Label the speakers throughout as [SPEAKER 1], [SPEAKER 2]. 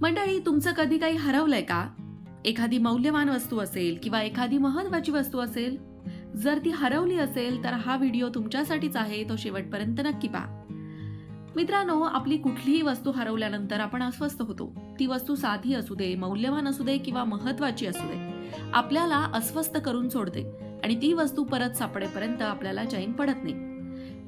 [SPEAKER 1] मंडळी तुमचं कधी काही हरवलंय का? एखादी मौल्यवान वस्तू असेल किंवा एखादी महत्वाची वस्तू असेल जर ती हरवली असेल तर हा व्हिडिओ तुमच्यासाठीच आहे तो शेवटपर्यंत नक्की पहा. मित्रांनो आपली कुठलीही वस्तू हरवल्यानंतर आपण अस्वस्थ होतो. ती वस्तू साधी असू दे मौल्यवान असू दे किंवा महत्वाची असू दे. आपल्याला अस्वस्थ करून सोडते आणि ती वस्तू परत सापडेपर्यंत आपल्याला चैन पडत नाही.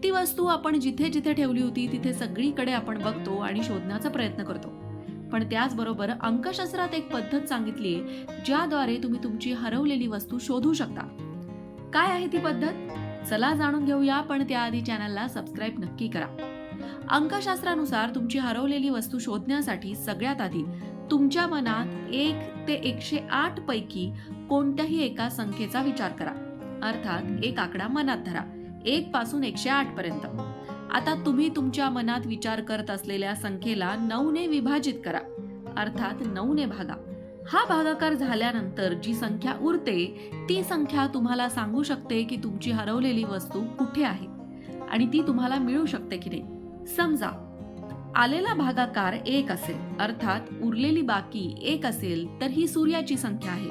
[SPEAKER 1] ती वस्तू आपण जिथे जिथे ठेवली होती तिथे सगळीकडे आपण बघतो आणि शोधण्याचा प्रयत्न करतो. पण त्याचबरोबर अंकशास्त्रात एक पद्धत सांगितली आहे ज्याद्वारे तुम्ही तुमची हरवलेली वस्तू शोधू शकता. काय आहे ती पद्धत? चला जाणून घेऊया पण त्याआधी चॅनलला सबस्क्राईब नक्की करा. अंकशास्त्रानुसार तुमची हरवलेली वस्तू शोधण्यासाठी सगळ्यात आधी तुमच्या मनात एक ते एकशे आठ पैकी कोणत्याही एका संख्येचा विचार करा. अर्थात एक आकडा मनात धरा एक पासून एकशे आठ पर्यंत. आता तुम्ही तुमच्या मनात विचार करत असलेल्या संख्येला नऊने विभाजित करा. अर्थात नऊने भागा. हा भागाकार झाल्यानंतर जी संख्या उरते ती संख्या तुम्हाला सांगू शकते की तुमची हरवलेली वस्तू कुठे आहे आणि ती तुम्हाला मिळू शकते की नाही. समजा आलेला भागाकार एक असेल अर्थात उरलेली बाकी एक असेल तर ही सूर्याची संख्या आहे.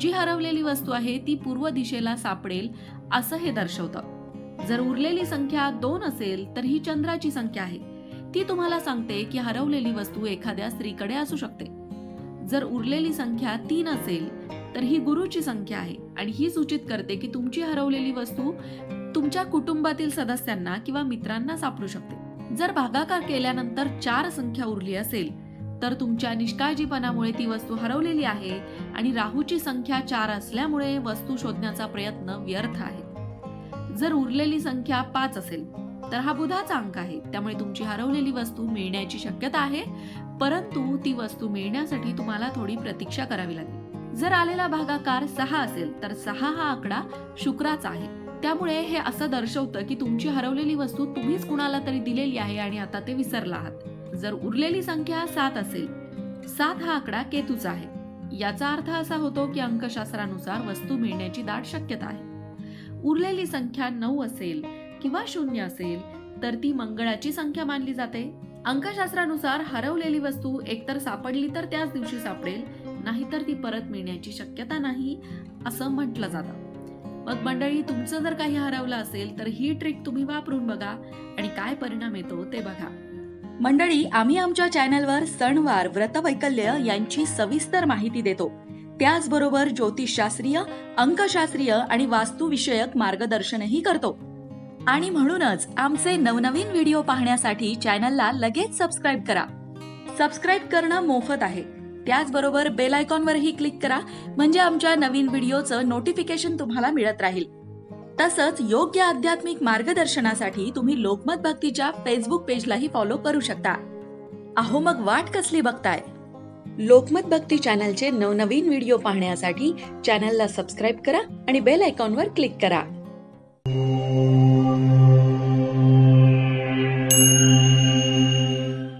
[SPEAKER 1] जी हरवलेली वस्तू आहे ती पूर्व दिशेला सापडेल असं हे दर्शवतं. जर उरलेली संख्या दोन असेल तर ही चंद्राची संख्या आहे. ती तुम्हाला सांगते की हरवलेली वस्तू एखाद्या स्त्रीकडे असू शकते. जर उरलेली संख्या तीन असेल तर ही गुरुची संख्या आहे आणि ही सूचित करते की तुमची हरवलेली वस्तू तुमच्या कुटुंबातील सदस्यांना किंवा मित्रांना सापडू शकते. जर भागाकार केल्यानंतर चार संख्या उरली असेल तर तुमच्या निष्काळजीपणामुळे ती वस्तू हरवलेली आहे आणि राहूची संख्या चार असल्यामुळे वस्तू शोधण्याचा प्रयत्न व्यर्थ आहे. जर उरलेली संख्या पाच असेल तर हा बुधाचा अंक आहे. त्यामुळे तुमची हरवलेली वस्तू मिळण्याची शक्यता आहे परंतु ती वस्तू मिळण्यासाठी तुम्हाला थोडी प्रतीक्षा करावी लागेल. जर आलेला भागाकार सहा असेल तर सहा हा आकडा शुक्राचा आहे. त्यामुळे हे असं दर्शवतं की तुमची हरवलेली वस्तू तुम्हीच कुणाला तरी दिलेली आहे आणि आता ते विसरला आहात. जर उरलेली संख्या सात असेल सात हा आकडा केतूचा आहे. याचा अर्थ असा होतो की अंकशास्त्रानुसार वस्तू मिळण्याची दाट शक्यता आहे. उरलेली संख्या नऊ असेल किंवा शून्य असेल तर ती मंगळाची संख्या मानली जाते. अंकशास्त्रानुसार हरवलेली वस्तू एकतर सापडली तर त्याच दिवशी सापडेल नाहीतर ती परत मिळण्याची शक्यता नाही असं म्हटलं जातं. मग मंडळी तुमचं जर काही हरवलं असेल तर ही ट्रिक तुम्ही वापरून बघा आणि काय परिणाम येतो ते बघा.
[SPEAKER 2] मंडळी आम्ही आमच्या चॅनलवर सणवार व्रतवैकल्य यांची सविस्तर माहिती देतो. त्याचबरोबर ज्योतिषशास्त्रीय अंकशास्त्रीय आणि वास्तुविषयक मार्गदर्शनही करतो. आणि म्हणूनच आमचे नवनवीन व्हिडिओ पाहण्यासाठी चॅनलला लगेच सबस्क्राईब करा. सबस्क्राईब करणं मोफत आहे. त्याचबरोबर बेल आयकॉनवरही क्लिक करा म्हणजे आमच्या नवीन व्हिडिओचं नोटिफिकेशन तुम्हाला मिळत राहील. तसंच योग्य आध्यात्मिक मार्गदर्शनासाठी तुम्ही लोकमत भक्तीच्या फेसबुक पेजलाही फॉलो करू शकता. अहो मग वाट कसली बघताय? लोकमत भक्ती चॅनलचे नवनवीन व्हिडिओ पाहण्यासाठी चॅनलला सबस्क्राईब करा आणि बेल आयकॉनवर क्लिक करा.